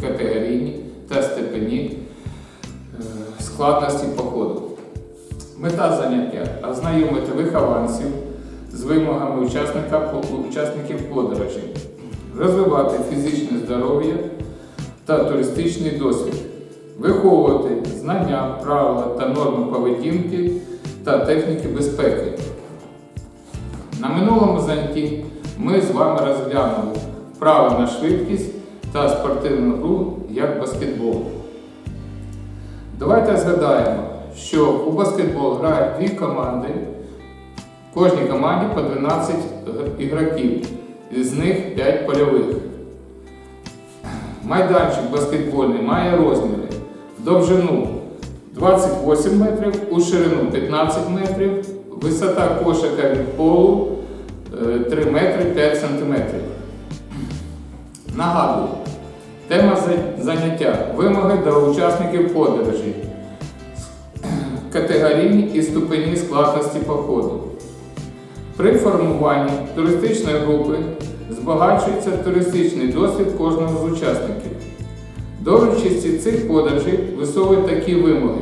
категорійні та степені е, складності походу. Мета заняття ознайомити вихованців з вимогами учасників подорожі, розвивати фізичне здоров'я та туристичний досвід, виховувати знання, правила та норми поведінки та техніки безпеки. На минулому занятті ми з вами розглянули вправи на швидкість та спортивну гру як баскетбол. Давайте згадаємо, що у баскетбол грають дві команди, в кожній команді по 12 г- ігроків, із них 5 польових. Майданчик баскетбольний має розміри в довжину 28 метрів, у ширину 15 метрів, висота кошика від полу е, 3 метри 5 сантиметрів. Нагадую, тема заняття вимоги до учасників подорожі, категорійні і ступені складності походу. При формуванні туристичної групи збагачується туристичний досвід кожного з учасників. До участі цих подорожей висовують такі вимоги.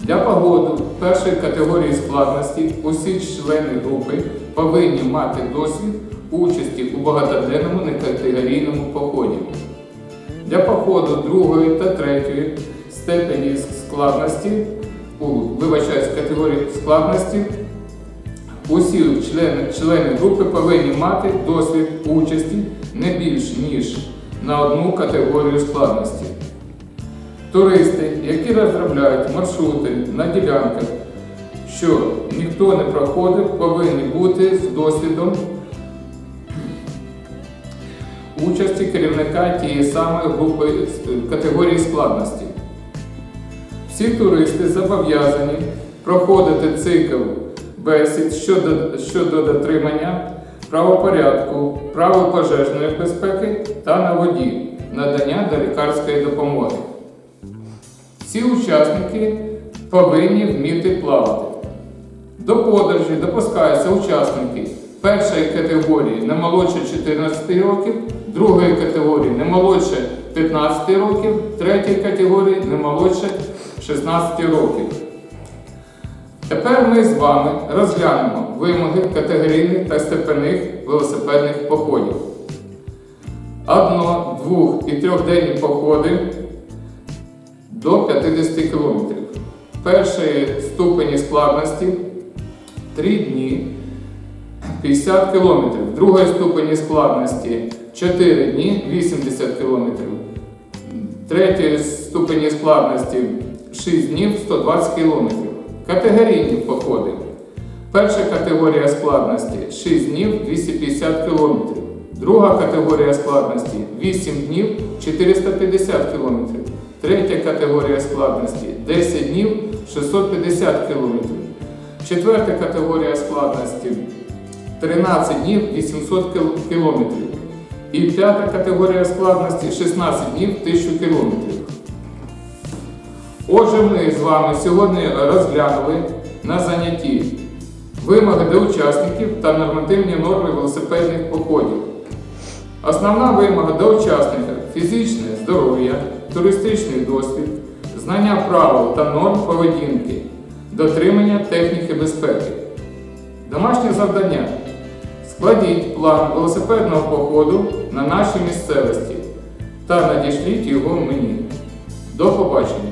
Для погоду першої категорії складності усі члени групи повинні мати досвід участі у багатоденному некатегорійному поході. Для походу другої та третьої степені складності, у, вибачаюсь, категорії складності, усі члени, члени групи повинні мати досвід участі не більш ніж на одну категорію складності. Туристи, які розробляють маршрути на ділянках, що ніхто не проходив, повинні бути з досвідом участі керівника тієї самої групи категорії складності. Всі туристи зобов'язані проходити цикл бесід щодо, щодо дотримання правопорядку, правил пожежної безпеки та на воді, надання до лікарської допомоги. Всі учасники повинні вміти плавати. До подорожі допускаються учасники першої категорії не молодше 14 років, другої категорії не молодше 15 років, третьої категорії не молодше 16 років. Тепер ми з вами розглянемо вимоги категорійних та степенних велосипедних походів. Одно, двох і трьохденні походи до 50 км. Першої ступені складності 3 дні 50 км. Другої ступені складності 4 дні 80 км. Третьої ступені складності 6 днів 120 км. Категорійні походи. Перша категорія складності 6 днів 250 км. Друга категорія складності 8 днів 450 км. Третя категорія складності 10 днів 650 км. Четверта категорія складності 13 днів 800 км. І п'ята категорія складності 16 днів 1000 км. Отже, ми з вами сьогодні розглянули на занятті вимоги до учасників та нормативні норми велосипедних походів. Основна вимога до учасника фізичне здоров'я, туристичний досвід, знання правил та норм поведінки, дотримання техніки безпеки. Домашнє завдання. Складіть план велосипедного походу на нашій місцевості та надішліть його мені. До побачення!